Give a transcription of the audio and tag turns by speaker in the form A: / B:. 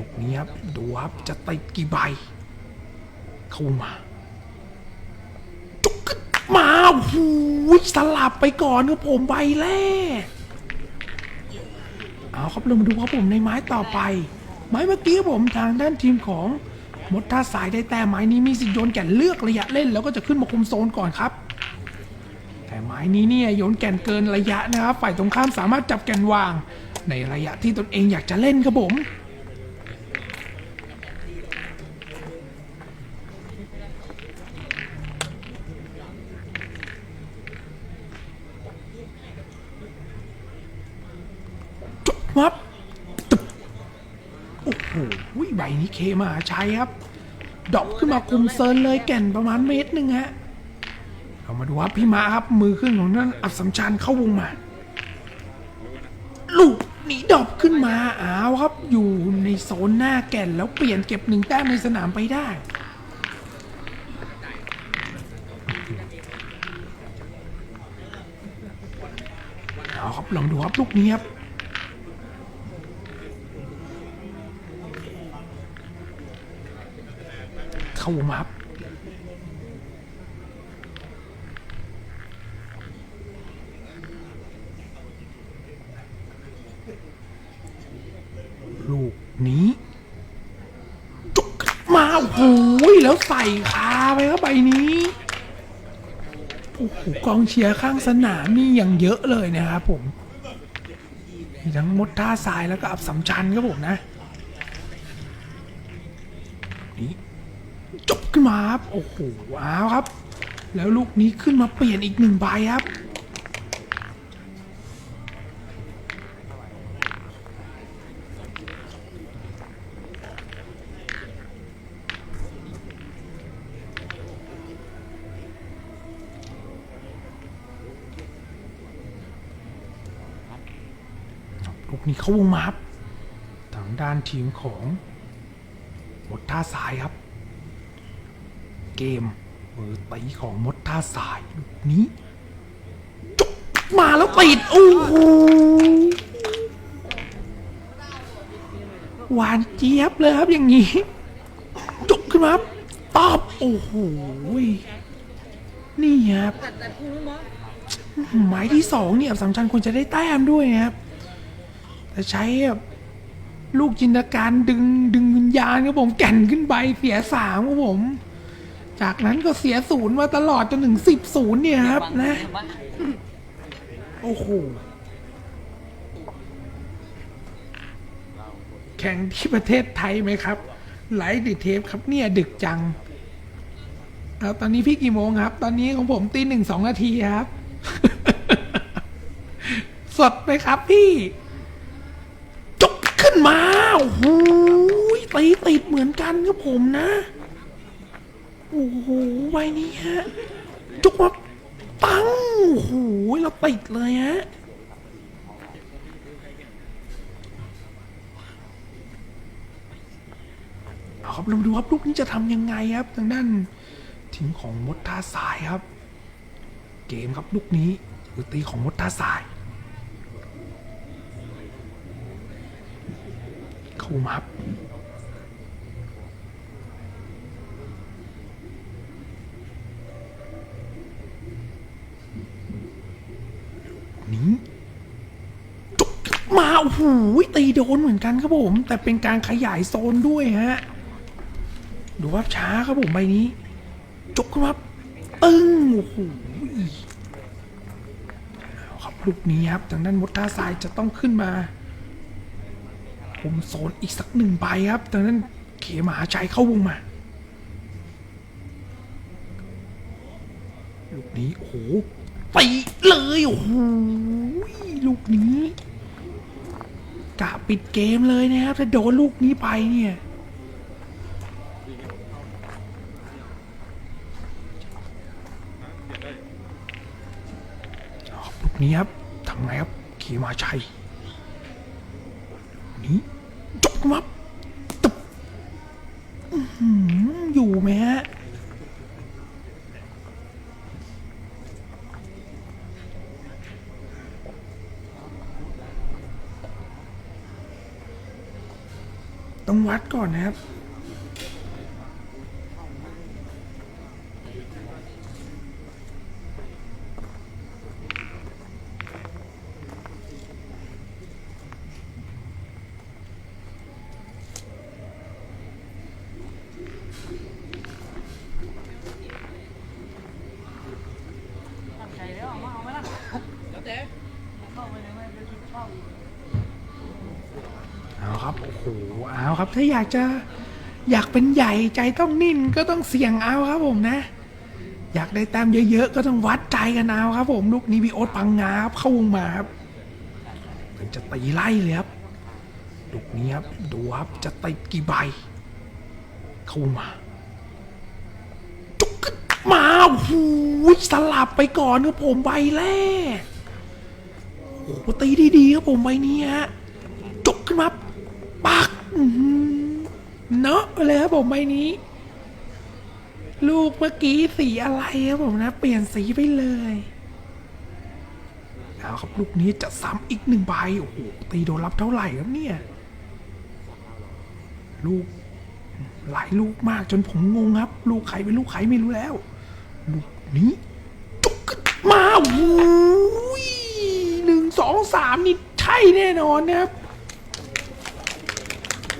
A: ลูกนี้ครับดูครับจะติดกี่ใบ เข้ามาจุกขึ้นมาหูสลับไปก่อนครับผมใบแรกเอาครับเรามาดูครับผมในไม้ต่อไป ไม้เมื่อกี้ผมทางด้านทีมของมดท่าสายได้แต่ไม้นี้มีสิทธิ์โยนแก่นเลือกระยะเล่น แล้วก็จะขึ้นมาคุมโซนก่อนครับ แต่ไม้นี้เนี่ยโยนแก่นเกินระยะนะครับ ฝ่ายตรงข้ามสามารถจับแก่นวาง ในระยะที่ตนเองอยากจะเล่นครับผม จบครับตึบโอ้โหใบนี้เคมาหาชัยครับดรอกขึ้นมาคุมเซิร์นเลยแก่นประมาณเมตรหนึ่งฮะเรามาดูครับพี่มาครับมือขึ้นของนั่นอับสัมชัญเข้าวงมา ลูกหนีดรอปขึ้นมาอ้าวครับ อยู่ในโซนหน้าแก่นแล้วเปลี่ยนเก็บหนึ่งแต้มในสนามไปได้เอาครับลองดูครับลูกนี้ครับ เข้าวงมาครับลูกนี้จุกมาโอ้โหแล้วใส่คาไปครับใบนี้โอ้โหกองเชียร์ข้างสนามนี่ยังเยอะเลยนะครับผมมีทั้งมดท่าทรายแล้วก็อับสำชันครับผมนะ นี่จบ ขึ้นมาครับ โอ้โหอ้าวครับ แล้วลูกนี้ขึ้นมาเปลี่ยนอีกหนึ่งใบครับ ลูกนี้เข้าวงมาครับ ทางด้านทีมของมดท่าสายครับ เกมมือตีของมดท่าสายลูกนี้จุกมาแล้วติดโอ้โหหวานเจี๊ยบเลยครับอย่างนี้จุกขึ้นมาตอบโอ้โหนี่ครับหมายที่สองเนี่ยสำคัญควรจะได้แต้มด้วยนะครับ แต่ใช้แบบลูกจินตนาการดึงดึงวิญญาณครับผมแก่นขึ้นไปเสียสามครับผม จากนั้นก็เสียศูนย์มาตลอดจนถึงสิบศูนย์เนี่ยครับนะ โอ้โห แข่งที่ประเทศไทยไหมครับ ไลฟ์ดิเทปครับเนี่ยดึกจังเอาตอนนี้พี่กี่โมงครับ ตอนนี้ของผมตีหนึ่งสองนาทีครับ สดไหมครับพี่จกขึ้นมาโอ้โหตีติดเหมือนกันครับผมนะ โอ้โหใบนี้ฮะจกมาปังโอ้โหเราติดเลยฮะเอาครับเราดูครับลูกนี้จะทำยังไงครับทางด้านทีมของมดท่าสายครับ เกมครับลูกนี้คือตีของมดท่าสาย เข้ามาครับนี้จุกมาโอ้โหตีโดนเหมือนกันครับผม แต่เป็นการขยายโซนด้วยฮะ ดูว่าช้าครับผมใบนี้จุกขึ้นมาตึ้งโอ้โหครับลูกนี้ครับทางด้านมดท่าทรายจะต้องขึ้นมา ผมโซนอีกสักหนึ่งใบครับดังนั้นเขมหาชัยเข้าวงมาลูกนี้โอ้โหตีเลยโอ้โหลูกนี้ กะปิดเกมเลยนะครับถ้าโดนลูกนี้ไปเนี่ยลูกนี้ครับทำไงครับเขมาชัยนี้จบครับตบออยู่ไหมฮะ ต้องวัดก่อนนะครับ ครับโอ้โหเอาครับ ถ้าอยากจะอยากเป็นใหญ่ใจต้องนิ่งก็ต้องเสี่ยงเอาครับผมนะ อยากได้แต้มเยอะๆก็ต้องวัดใจกันเอาครับ ผมลูกนี้พี่โอ๊ตพังงาครับเข้าวงมาครับมันจะตีไล่เลยครับลูกนี้ครับดูครับจะติดกี่ใบ เข้ามาจุกขึ้นมาโอ้โหสลับไปก่อนครับผมใบแรกโอ้โหตีดีๆครับผมใบนี้ฮะจุกขึ้นมา ปักเนาะเลยครับผมใบนี้ ลูกเมื่อกี้สีอะไรครับผมนะ เปลี่ยนสีไปเลยเอาครับลูกนี้จะซ้ำอีกหนึ่งใบโอ้โหตีโดนรับเท่าไหร่ครับเนี่ย ลูก หลายลูกมากจนผมงงครับ ลูกใครเป็นลูกใครไม่รู้แล้ว ลูกนี้จุกมาโอ้ยหนึ่งสองสามนี่ใช่แน่นอนนะครับ